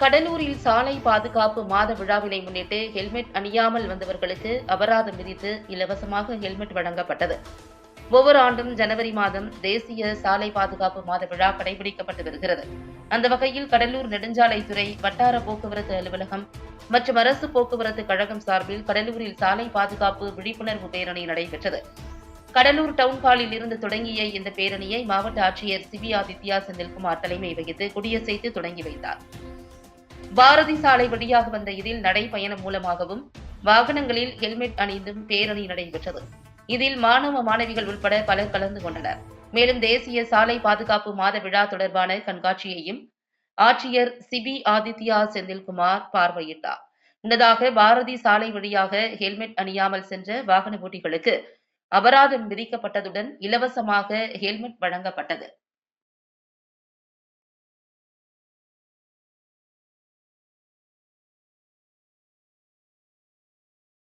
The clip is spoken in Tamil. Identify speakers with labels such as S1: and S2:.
S1: கடலூரில் சாலை பாதுகாப்பு மாத விழாவினை முன்னிட்டு ஹெல்மெட் அணியாமல் வந்தவர்களுக்கு அபராதம் விதித்து இலவசமாக ஹெல்மெட் வழங்கப்பட்டது. ஒவ்வொரு ஆண்டும் ஜனவரி மாதம் தேசிய சாலை பாதுகாப்பு மாத விழா கடைபிடிக்கப்பட்டு வருகிறது. அந்த வகையில் கடலூர் நெடுஞ்சாலைத்துறை வட்டார போக்குவரத்து அலுவலகம் மற்றும் அரசு போக்குவரத்து கழகம் சார்பில் கடலூரில் சாலை பாதுகாப்பு விழிப்புணர்வு பேரணி நடைபெற்றது. கடலூர் டவுன் ஹாலில் இருந்து தொடங்கிய இந்த பேரணியை மாவட்ட ஆட்சியர் சிவி ஆதித்யா செந்தில்குமார் தலைமை வகித்து கொடியசைத்து தொடங்கி வைத்தார். பாரதி சாலை வழியாக வந்த இதில் நடைபயணம் மூலமாகவும் வாகனங்களில் ஹெல்மெட் அணிந்தும் பேரணி நடைபெற்றது. இதில் மாணவ மாணவிகள் உட்பட பலர் கலந்து கொண்டனர். மேலும் தேசிய சாலை பாதுகாப்பு மாத விழா தொடர்பான கண்காட்சியையும் ஆட்சியர் சிபி ஆதித்யா செந்தில்குமார் பார்வையிட்டார். முன்னதாக பாரதி சாலை வழியாக ஹெல்மெட் அணியாமல் சென்ற வாகன ஓட்டிகளுக்கு அபராதம் விதிக்கப்பட்டதுடன் இலவசமாக ஹெல்மெட் வழங்கப்பட்டது.